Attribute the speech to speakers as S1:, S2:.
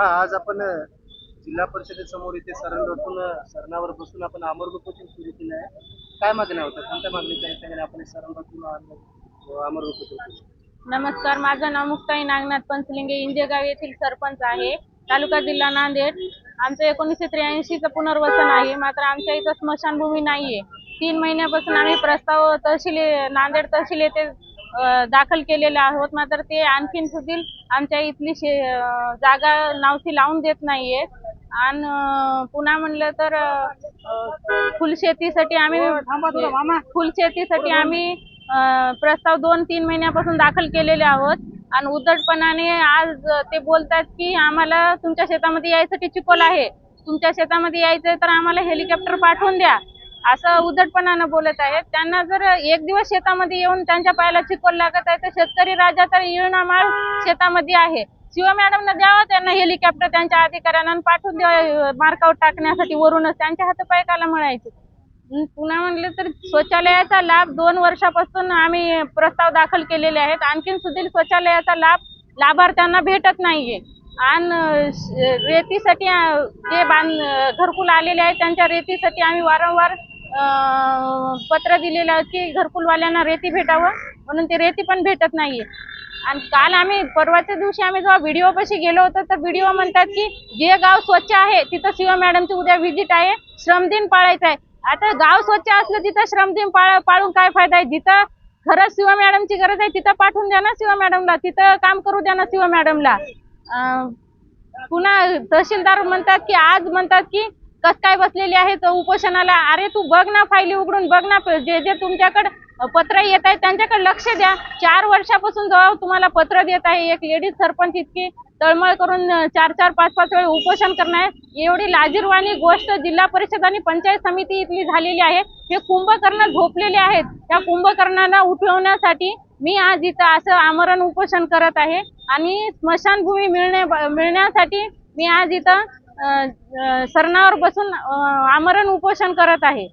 S1: हा आज आपण जिल्हा परिषदेसमोर इथे सरण रोखून सरणावर बसून आपण आमरण सुरू केलं आहे. काय मागण्या होत्या? कोणत्या मागणीच्या अनुषंगाने आपण सरण रोखून आमरण
S2: नमस्कार माझं नाव मुक्ताई नागनाथ पंचलिंगे इंजेगाव येथील सरपंच आहे. तालुका जिल्हा नांदेड. आमचं एकोणीसशे त्र्याऐंशीचं पुनर्वसन आहे. मात्र आमच्या इथं स्मशानभूमी नाहीये. तीन महिन्यापासून आम्ही प्रस्ताव तहसील नांदेड तहसील येथे दाखल केलेले आहोत मात्र ते आणखीन सुद्धा आमच्या इथली शे जागा नावची लावून देत नाहीये. आणि पुन्हा म्हणलं तर फुलशेतीसाठी आम्ही फुलशेतीसाठी आम्ही प्रस्ताव दोन तीन महिन्यापासून दाखल केलेले आहोत. आणि उद्धटपणाने आज ते बोलतात की आम्हाला तुमच्या शेतामध्ये यायसाठी चिकोल आहे. तुमच्या शेतामध्ये यायचंय तर आम्हाला हेलिकॉप्टर पाठवून द्या. असं उदटपणानं बोलत आहेत. त्यांना जर एक दिवस शेतामध्ये येऊन त्यांच्या पायाला चिकोल लागत आहे तर शेतकरी राजा तर येणा माल शेतामध्ये आहे. शिवा मॅडमना द्यावा त्यांना हेलिकॉप्टर त्यांच्या अधिकाऱ्यांना पाठवून द्यावा मार्कावर टाकण्यासाठी वरूनच. त्यांच्या हातपाय काला म्हणायचे. पुन्हा म्हणलं तर शौचालयाचा लाभ दोन वर्षापासून आम्ही प्रस्ताव दाखल केलेले आहेत. आणखीन सुधील शौचालयाचा लाभ लाभार्थ्यांना भेटत नाहीये. आणि रेतीसाठी जे बांध घरकुल आलेले आहेत त्यांच्या रेतीसाठी आम्ही वारंवार पत्र दिलेलं की घरकुलवाल्यांना रेती भेटावं म्हणून ते रेती पण भेटत नाहीये. आणि काल आम्ही परवाच्या दिवशी आम्ही जेव्हा व्हिडिओ पशी गेलो होतो तर व्हिडिओ म्हणतात की जे गाव स्वच्छ आहे तिथं शिवा मॅडमची उद्या व्हिजिट आहे श्रमदिन पाळायचा आहे. आता गाव स्वच्छ असलं तिथं श्रमदिन पाळ पाळून काय फायदा आहे? जिथं खरंच शिवा मॅडमची गरज आहे तिथं पाठवून द्या ना शिवा मॅडमला तिथं काम करू द्या ना शिवा मॅडमला. पुन्हा तहसीलदार म्हणतात की आज म्हणतात की कस काय बसलेली आहे तर उपोषणाला? अरे तू बघ ना फायली उघडून बघ ना जे जे तुमच्याकडे पत्र येत आहे त्यांच्याकडे लक्ष द्या. चार वर्षापासून जवळ तुम्हाला पत्र देत आहे एक लेडीज सरपंच इतकी तळमळ करून चार चार पाच पाच वेळ उपोषण करणार एवढी लाजीरवाणी गोष्ट जिल्हा परिषद आणि पंचायत समिती इथली झालेली आहे. हे कुंभकर्ण झोपलेले आहेत. त्या कुंभकर्णांना उठवण्यासाठी मी आज इथं असं आमरण उपोषण करत आहे. आणि स्मशानभूमी मिळणे मिळण्यासाठी मी आज इथं सरणावर बसून आमरण उपोषण करत आहे.